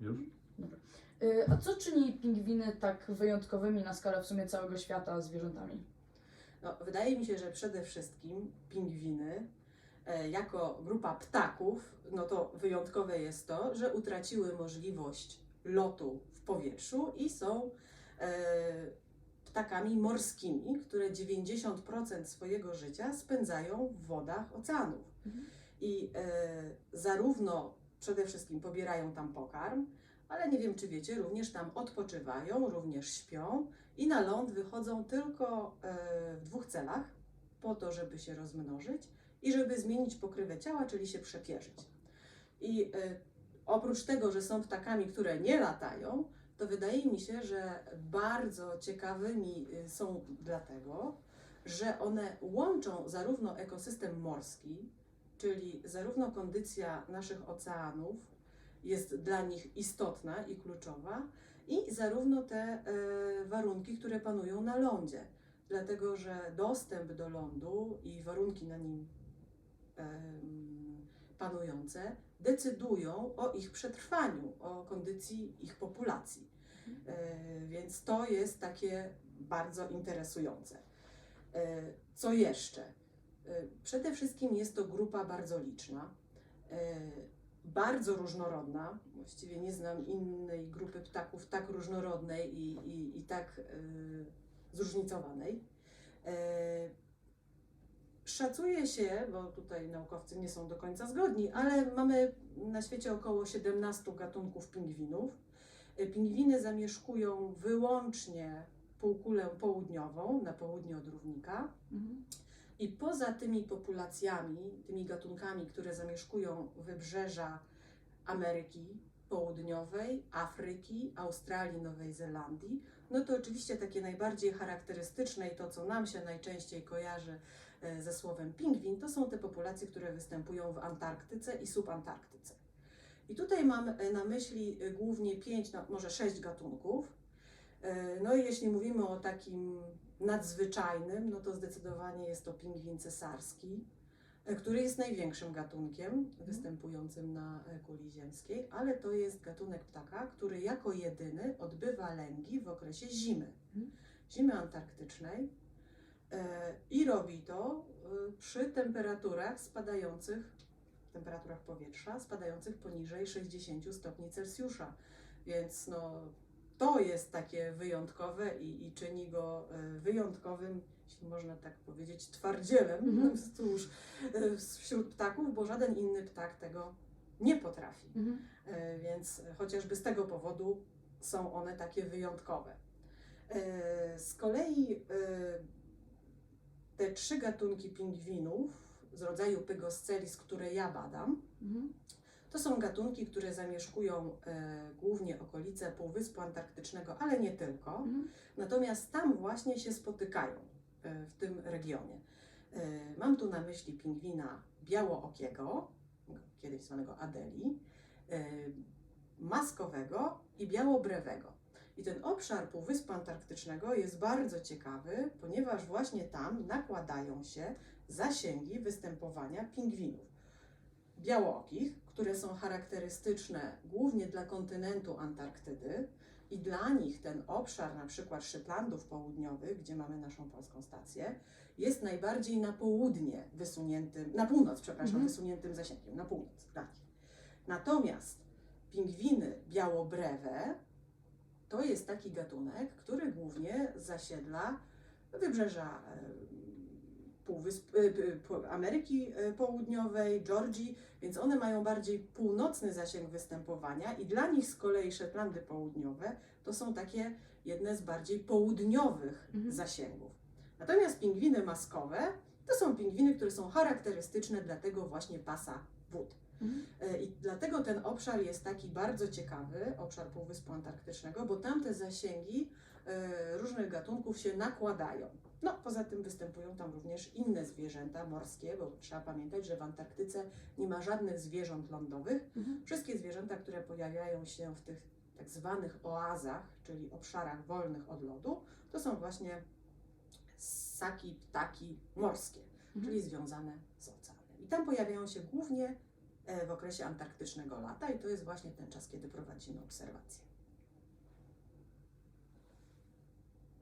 Już? Y, A co czyni pingwiny tak wyjątkowymi na skalę w sumie całego świata zwierzętami? No, wydaje mi się, że przede wszystkim pingwiny e, jako grupa ptaków, no to wyjątkowe jest to, że utraciły możliwość lotu w powietrzu i są e, ptakami morskimi, które 90% swojego życia spędzają w wodach oceanów. Mhm. I e, zarówno przede wszystkim pobierają tam pokarm, ale nie wiem, czy wiecie, również tam odpoczywają, również śpią i na ląd wychodzą tylko e, w dwóch celach: po to, żeby się rozmnożyć i żeby zmienić pokrywę ciała, czyli się przepierzyć. I e, oprócz tego, że są ptakami, które nie latają, to wydaje mi się, że bardzo ciekawymi y, są dlatego, że one łączą zarówno ekosystem morski, czyli zarówno kondycja naszych oceanów jest dla nich istotna i kluczowa, i zarówno te e, warunki, które panują na lądzie. Dlatego, że dostęp do lądu i warunki na nim panujące decydują o ich przetrwaniu, o kondycji ich populacji. E, Więc to jest takie bardzo interesujące. E, Co jeszcze? E, Przede wszystkim jest to grupa bardzo liczna, e, bardzo różnorodna. Właściwie nie znam innej grupy ptaków tak różnorodnej i, i, i tak e, zróżnicowanej. Szacuje się, bo tutaj naukowcy nie są do końca zgodni, ale mamy na świecie około 17 gatunków pingwinów. Pingwiny zamieszkują wyłącznie półkulę południową, na południe od równika. Mhm. I poza tymi populacjami, tymi gatunkami, które zamieszkują wybrzeża Ameryki Południowej, Afryki, Australii, Nowej Zelandii, no to oczywiście takie najbardziej charakterystyczne i to, co nam się najczęściej kojarzy e, ze słowem pingwin, to są te populacje, które występują w Antarktyce i subantarktyce. I tutaj mam e, na myśli e, głównie pięć, no może sześć gatunków. E, No i jeśli mówimy o takim nadzwyczajnym, no to zdecydowanie jest to pingwin cesarski, e, który jest największym gatunkiem występującym na e, kuli ziemskiej, ale to jest gatunek ptaka, który jako jedyny odbywa lęgi w okresie zimy, Mhm. zimy antarktycznej i robi to przy temperaturach spadających, temperaturach powietrza spadających poniżej 60 stopni Celsjusza, więc no to jest takie wyjątkowe i, i czyni go e, wyjątkowym, jeśli można tak powiedzieć, twardzielem Mhm. wzdłuż, e, wśród ptaków, bo żaden inny ptak tego nie potrafi. Mhm. E, Więc chociażby z tego powodu są one takie wyjątkowe. E, Z kolei te trzy gatunki pingwinów z rodzaju Pygoscelis, które ja badam, Mhm. To są gatunki, które zamieszkują e, głównie okolice Półwyspu Antarktycznego, ale nie tylko. Mhm. Natomiast tam właśnie się spotykają e, w tym regionie. E, Mam tu na myśli pingwina białookiego, kiedyś zwanego Adeli, e, maskowego i białobrewego. I ten obszar Półwyspu Antarktycznego jest bardzo ciekawy, ponieważ właśnie tam nakładają się zasięgi występowania pingwinów białookich, które są charakterystyczne głównie dla kontynentu Antarktydy i dla nich ten obszar na przykład Szytlandów Południowych, gdzie mamy naszą polską stację, jest najbardziej na południe wysuniętym, na północ, przepraszam, Mhm. wysuniętym zasięgiem, na północ dla nich. Natomiast pingwiny białobrewe to jest taki gatunek, który głównie zasiedla wybrzeża Półwysp, p- p- Ameryki e, Południowej, Georgii, więc one mają bardziej północny zasięg występowania i dla nich z kolei Szetlandy Południowe to są takie jedne z bardziej południowych Mhm. zasięgów. Natomiast pingwiny maskowe to są pingwiny, które są charakterystyczne dla tego właśnie pasa wód. Mhm. E, I dlatego ten obszar jest taki bardzo ciekawy, obszar Półwyspu Antarktycznego, bo tamte zasięgi e, różnych gatunków się nakładają. No, poza tym występują tam również inne zwierzęta morskie, bo trzeba pamiętać, że w Antarktyce nie ma żadnych zwierząt lądowych. Mhm. Wszystkie zwierzęta, które pojawiają się w tych tak zwanych oazach, czyli obszarach wolnych od lodu, to są właśnie ssaki, ptaki morskie, Mhm. czyli związane z oceanem. I tam pojawiają się głównie w okresie antarktycznego lata i to jest właśnie ten czas, kiedy prowadzimy obserwacje.